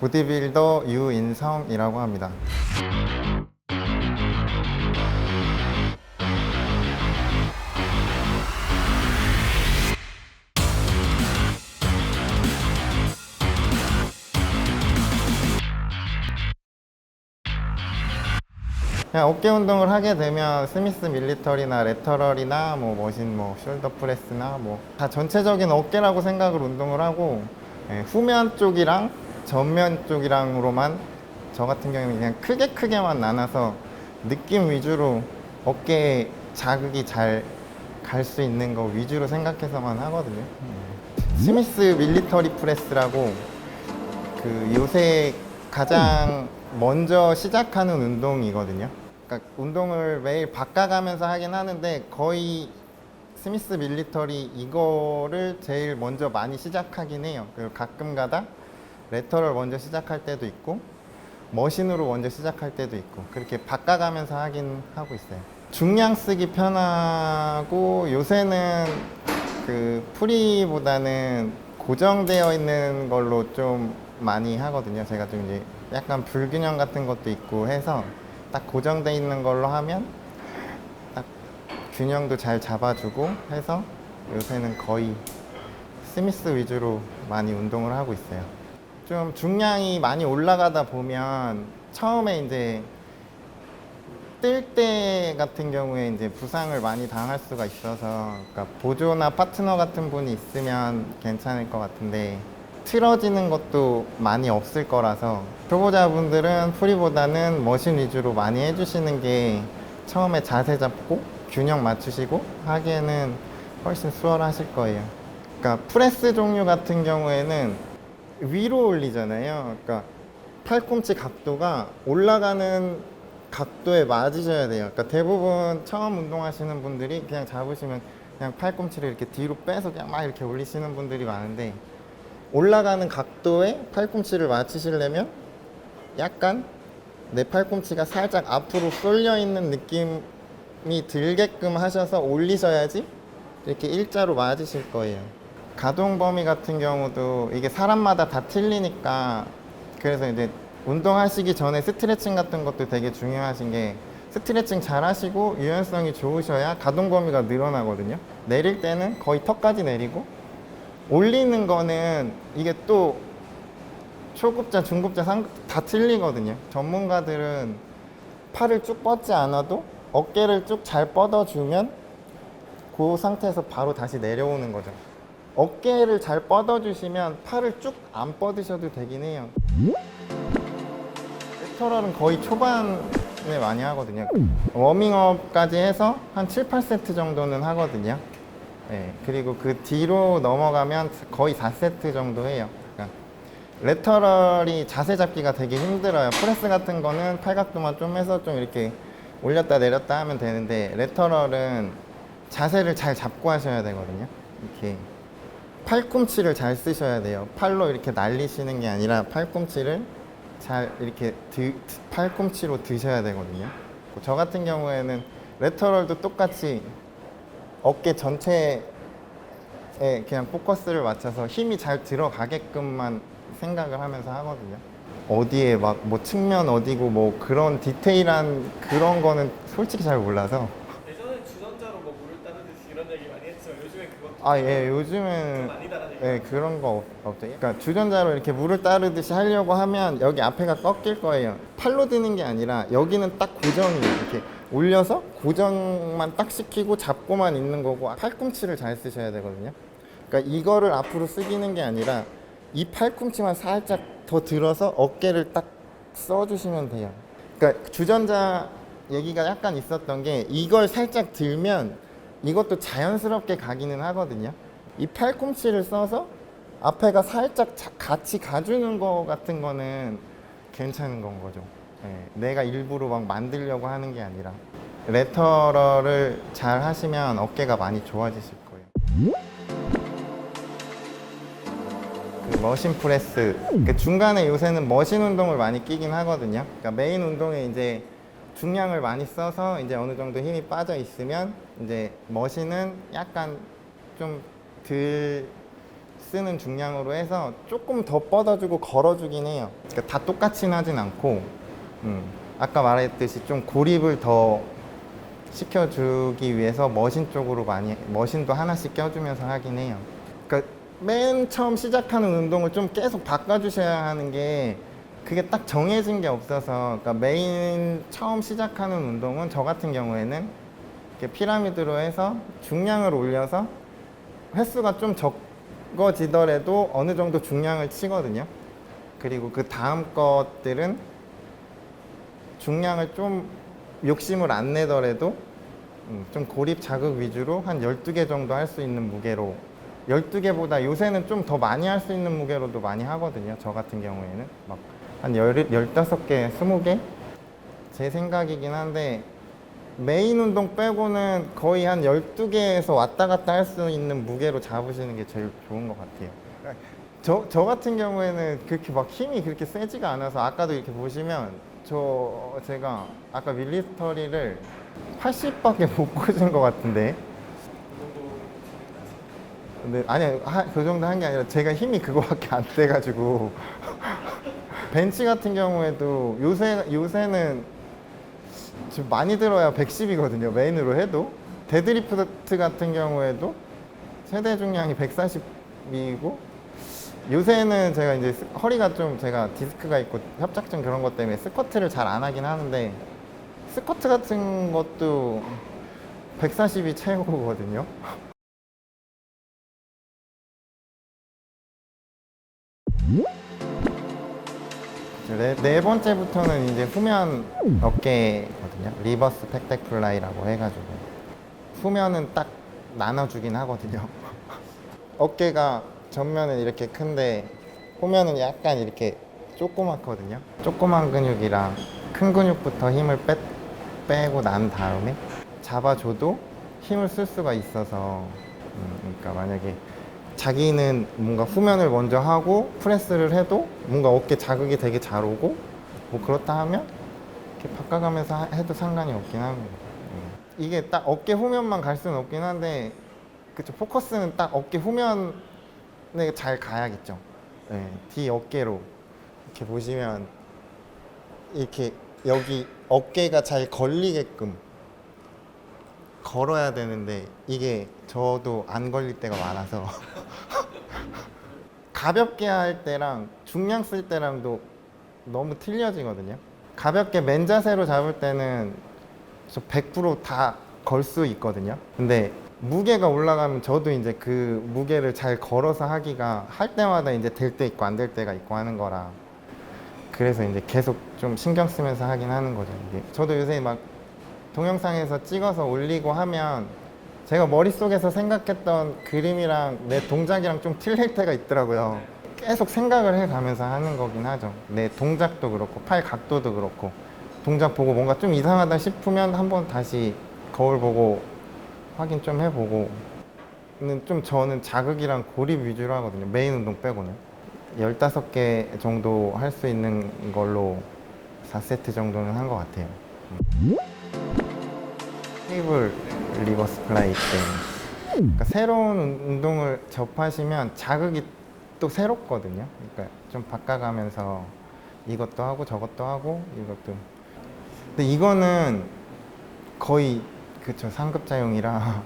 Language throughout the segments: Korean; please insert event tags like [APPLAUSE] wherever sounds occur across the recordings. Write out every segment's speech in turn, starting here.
보디빌더 유인성이라고 합니다. 그냥 어깨 운동을 하게 되면 스미스 밀리터리나 레터럴이나 뭐 머신 뭐 숄더 프레스나 뭐 다 전체적인 어깨라고 생각을 운동을 하고 예, 후면 쪽이랑 전면 쪽이랑으로만 저 같은 경우는 그냥 크게 크게만 나눠서 느낌 위주로 어깨에 자극이 잘 갈 수 있는 거 위주로 생각해서만 하거든요. 스미스 밀리터리 프레스라고 그 요새 가장 먼저 시작하는 운동이거든요. 그러니까 운동을 매일 바꿔가면서 하긴 하는데 거의 스미스 밀리터리 이거를 제일 먼저 많이 시작하긴 해요. 그리고 가끔 가다 레터럴 먼저 시작할 때도 있고 머신으로 먼저 시작할 때도 있고 그렇게 바꿔가면서 하긴 하고 있어요. 중량 쓰기 편하고 요새는 그 프리보다는 고정되어 있는 걸로 좀 많이 하거든요. 제가 좀 이제 약간 불균형 같은 것도 있고 해서 딱 고정돼 있는 걸로 하면 딱 균형도 잘 잡아주고 해서 요새는 거의 스미스 위주로 많이 운동을 하고 있어요. 좀 중량이 많이 올라가다 보면 처음에 이제 뜰 때 같은 경우에 이제 부상을 많이 당할 수가 있어서 그러니까 보조나 파트너 같은 분이 있으면 괜찮을 것 같은데 틀어지는 것도 많이 없을 거라서 초보자분들은 프리보다는 머신 위주로 많이 해주시는 게 처음에 자세 잡고 균형 맞추시고 하기에는 훨씬 수월하실 거예요. 그러니까 프레스 종류 같은 경우에는 위로 올리잖아요. 그러니까 팔꿈치 각도가 올라가는 각도에 맞으셔야 돼요. 그러니까 대부분 처음 운동하시는 분들이 그냥 잡으시면 그냥 팔꿈치를 이렇게 뒤로 빼서 그냥 막 이렇게 올리시는 분들이 많은데 올라가는 각도에 팔꿈치를 맞추시려면 약간 내 팔꿈치가 살짝 앞으로 쏠려 있는 느낌이 들게끔 하셔서 올리셔야지 이렇게 일자로 맞으실 거예요. 가동 범위 같은 경우도 이게 사람마다 다 틀리니까 그래서 이제 운동하시기 전에 스트레칭 같은 것도 되게 중요하신 게 스트레칭 잘 하시고 유연성이 좋으셔야 가동 범위가 늘어나거든요. 내릴 때는 거의 턱까지 내리고 올리는 거는 이게 또 초급자, 중급자 상, 다 틀리거든요. 전문가들은 팔을 쭉 뻗지 않아도 어깨를 쭉 잘 뻗어주면 그 상태에서 바로 다시 내려오는 거죠. 어깨를 잘 뻗어주시면 팔을 쭉 안 뻗으셔도 되긴 해요. 레터럴은 거의 초반에 많이 하거든요. 워밍업까지 해서 한 7, 8세트 정도는 하거든요. 네, 그리고 그 뒤로 넘어가면 거의 4세트 정도 해요. 그러니까 레터럴이 자세 잡기가 되게 힘들어요. 프레스 같은 거는 팔각도만 좀 해서 좀 이렇게 올렸다 내렸다 하면 되는데 레터럴은 자세를 잘 잡고 하셔야 되거든요. 이렇게 팔꿈치를 잘 쓰셔야 돼요. 팔로 이렇게 날리시는 게 아니라 팔꿈치를 잘 이렇게 드, 팔꿈치로 드셔야 되거든요. 저 같은 경우에는 레터럴도 똑같이 어깨 전체에 그냥 포커스를 맞춰서 힘이 잘 들어가게끔만 생각을 하면서 하거든요. 어디에 막 뭐 측면 어디고 뭐 그런 디테일한 그런 거는 솔직히 잘 몰라서 예전에 주전자로 뭐 물을 따르듯이 이런 얘기 많이 했지만 요즘에 그것도 아예 요즘은 아니다라는 얘기. 예 그런 거 없, 없죠. 그러니까 주전자로 이렇게 물을 따르듯이 하려고 하면 여기 앞에가 꺾일 거예요. 팔로 드는 게 아니라 여기는 딱 고정이에요. 이렇게 올려서 고정만 딱 시키고 잡고만 있는 거고 팔꿈치를 잘 쓰셔야 되거든요. 그러니까 이거를 앞으로 숙이는 게 아니라 이 팔꿈치만 살짝 더 들어서 어깨를 딱 써주시면 돼요. 그러니까 주전자 얘기가 약간 있었던 게 이걸 살짝 들면 이것도 자연스럽게 가기는 하거든요. 이 팔꿈치를 써서 앞에가 살짝 자- 같이 가주는 거 같은 거는 괜찮은 건 거죠. 예, 내가 일부러 막 만들려고 하는 게 아니라 레터럴을 잘 하시면 어깨가 많이 좋아지실 거예요. 그 머신 프레스 그 중간에 요새는 머신 운동을 많이 끼긴 하거든요. 그러니까 메인 운동에 이제 중량을 많이 써서 이제 어느 정도 힘이 빠져 있으면 이제 머신은 약간 좀덜 쓰는 중량으로 해서 조금 더 뻗어주고 걸어주긴 해요. 그러니까 다 똑같이는 하진 않고, 음, 아까 말했듯이 좀 고립을 더 시켜주기 위해서 머신 쪽으로 많이, 머신도 하나씩 껴주면서 하긴 해요. 그러니까 맨 처음 시작하는 운동을 좀 계속 바꿔주셔야 하는 게 그게 딱 정해진 게 없어서 그러니까 메인 처음 시작하는 운동은 저 같은 경우에는 이렇게 피라미드로 해서 중량을 올려서 횟수가 좀 적어지더라도 어느 정도 중량을 치거든요. 그리고 그 다음 것들은 중량을 좀 욕심을 안 내더라도 음, 좀 고립 자극 위주로 한 12개 정도 할 수 있는 무게로 12개보다 요새는 좀 더 많이 할 수 있는 무게로도 많이 하거든요. 저 같은 경우에는 막 한 15개, 20개? 제 생각이긴 한데 메인 운동 빼고는 거의 한 12개에서 왔다 갔다 할 수 있는 무게로 잡으시는 게 제일 좋은 것 같아요. 저, 저 같은 경우에는 그렇게 막 힘이 그렇게 세지가 않아서 아까도 이렇게 보시면 저 제가 아까 밀리터리를 80밖에 못 꽂은 것 같은데 근데 아니 하- 그 정도 한 게 아니라 제가 힘이 그거밖에 안 돼가지고 [LAUGHS] 벤치 같은 경우에도 요새 요새는 지금 많이 들어야 110이거든요 메인으로 해도 데드리프트 같은 경우에도 최대 중량이 140이고 요새는 제가 이제 스- 허리가 좀 제가 디스크가 있고 협착증 그런 것 때문에 스쿼트를 잘 안 하긴 하는데 스쿼트 같은 것도 140이 최고거든요. 네, 네 번째부터는 이제 후면 어깨거든요. 리버스 팩덱 플라이라고 해가지고 후면은 딱 나눠주긴 하거든요. [LAUGHS] 어깨가 전면은 이렇게 큰데 후면은 약간 이렇게 조그맣거든요. 조그만 근육이랑 큰 근육부터 힘을 빼, 빼고 난 다음에 잡아줘도 힘을 쓸 수가 있어서 음, 그러니까 만약에 자기는 뭔가 후면을 먼저 하고 프레스를 해도 뭔가 어깨 자극이 되게 잘 오고 뭐 그렇다 하면 이렇게 바꿔가면서 하- 해도 상관이 없긴 합니다. 음. 이게 딱 어깨 후면만 갈 수는 없긴 한데 그쵸 포커스는 딱 어깨 후면에 잘 가야겠죠. 네, 뒤 어깨로 이렇게 보시면 이렇게 여기 어깨가 잘 걸리게끔 걸어야 되는데 이게 저도 안 걸릴 때가 많아서 [LAUGHS] 가볍게 할 때랑 중량 쓸 때랑도 너무 틀려지거든요. 가볍게 맨 자세로 잡을 때는 100%다 걸 수 있거든요. 근데 무게가 올라가면 저도 이제 그 무게를 잘 걸어서 하기가 할 때마다 이제 될 때 있고 안 될 때가 있고 하는 거라 그래서 이제 계속 좀 신경 쓰면서 하긴 하는 거죠. 저도 요새 막 동영상에서 찍어서 올리고 하면 제가 머릿속에서 생각했던 그림이랑 내 동작이랑 좀 틀릴 때가 있더라고요. 계속 생각을 해 가면서 하는 거긴 하죠. 내 동작도 그렇고 팔 각도도 그렇고 동작 보고 뭔가 좀 이상하다 싶으면 한번 다시 거울 보고 확인 좀 해보고 근데 좀 저는 자극이랑 고립 위주로 하거든요. 메인 운동 빼고는. 15개 정도 할 수 있는 걸로 4세트 정도는 한 것 같아요. 테이블 리버스 플라이 때 그러니까 새로운 운- 운동을 접하시면 자극이 또 새롭거든요. 그러니까 좀 바꿔가면서 이것도 하고 저것도 하고 이것도. 근데 이거는 거의 그쵸 상급자용이라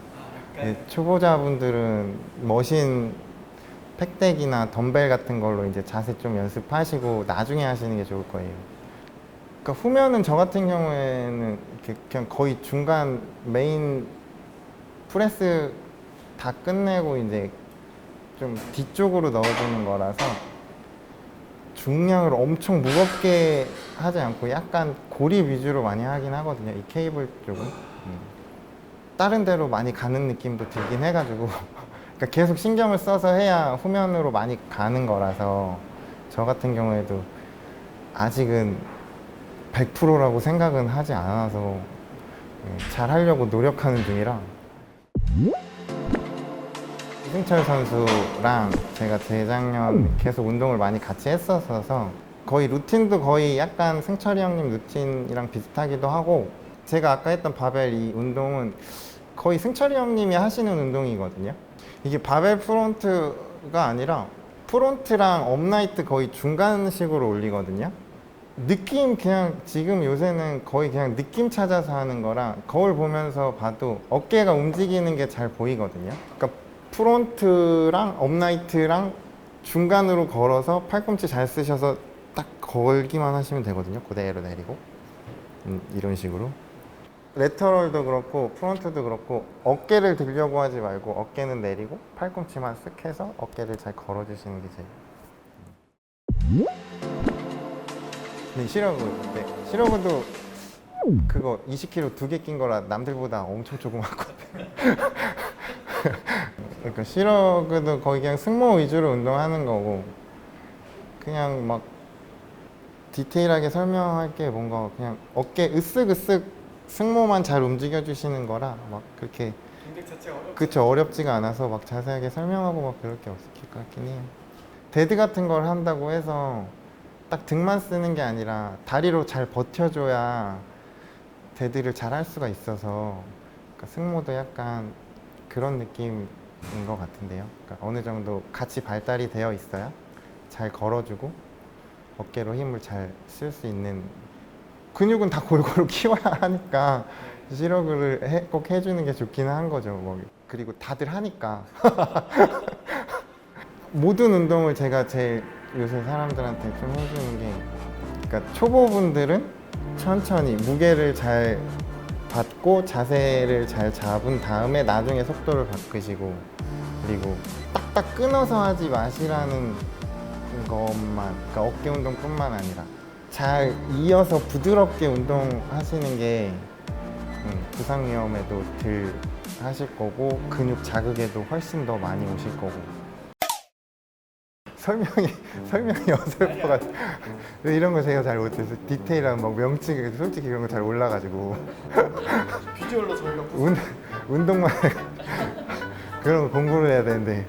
[LAUGHS] 네, 초보자분들은 머신 팩덱이나 덤벨 같은 걸로 이제 자세 좀 연습하시고 나중에 하시는 게 좋을 거예요. 그러니까 후면은 저 같은 경우에는 그냥 거의 중간 메인 프레스 다 끝내고 이제 좀 뒤쪽으로 넣어주는 거라서 중량을 엄청 무겁게 하지 않고 약간 고립 위주로 많이 하긴 하거든요. 이 케이블 쪽은. 음. 다른 데로 많이 가는 느낌도 들긴 해가지고 [LAUGHS] 그러니까 계속 신경을 써서 해야 후면으로 많이 가는 거라서 저 같은 경우에도 아직은 100%라고 생각은 하지 않아서 예, 잘 하려고 노력하는 중이라 이승철 선수랑 제가 재작년 계속 운동을 많이 같이 했었어서 거의 루틴도 거의 약간 승철이 형님 루틴이랑 비슷하기도 하고 제가 아까 했던 바벨 이 운동은 거의 승철이 형님이 하시는 운동이거든요. 이게 바벨 프론트 가 아니라 프론트랑 업라이트 거의 중간식으로 올리거든요. 느낌 그냥 지금 요새는 거의 그냥 느낌 찾아서 하는 거라 거울 보면서 봐도 어깨가 움직이는 게 잘 보이거든요. 그러니까 프론트랑 업라이트랑 중간으로 걸어서 팔꿈치 잘 쓰셔서 딱 걸기만 하시면 되거든요. 그대로 내리고 음, 이런 식으로. 레터럴도 그렇고 프론트도 그렇고 어깨를 들려고 하지 말고 어깨는 내리고 팔꿈치만 쓱 해서 어깨를 잘 걸어주시는 게 제일 네, 시러그 네, 시러그도 그거 20kg 두 개 낀 거라 남들보다 엄청 조그맣거든요 [LAUGHS] 그러니까 시러그도 거의 그냥 승모 위주로 운동하는 거고 그냥 막 디테일하게 설명할 게 뭔가 그냥 어깨 으쓱으쓱 승모만 잘 움직여 주시는 거라 막 그렇게. 그쵸 어렵지가 않아서 막 자세하게 설명하고 막 그럴 게 없을 것 같긴 해요 데드 같은 걸 한다고 해서 딱 등만 쓰는 게 아니라 다리로 잘 버텨줘야 데드를 잘 할 수가 있어서 그러니까 승모도 약간 그런 느낌인 것 같은데요 그러니까 어느 정도 같이 발달이 되어 있어야 잘 걸어주고 어깨로 힘을 잘 쓸 수 있는 근육은 다 골고루 [LAUGHS] 키워야 하니까 시러그를 해- 꼭 해주는 게 좋기는 한 거죠. 뭐. 그리고 다들 하니까 [LAUGHS] 모든 운동을 제가 제일 요새 사람들한테 좀 해주는 게 그러니까 초보분들은 천천히 무게를 잘 받고 자세를 잘 잡은 다음에 나중에 속도를 바꾸시고 그리고 딱딱 끊어서 하지 마시라는 것만 그러니까 어깨 운동뿐만 아니라 잘 이어서 부드럽게 운동하시는 게 음, 부상 위험에도 덜 하실 거고 근육 자극에도 훨씬 더 많이 오실 거고 설명이 설명이 어설플 것 같아. 이런 거 제가 잘 못해서 디테일한 막 명칭 솔직히 이런 거 잘 몰라가지고. 비주얼로 저희가 부- 운, 운동만 [LAUGHS] 그런 거 공부를 해야 되는데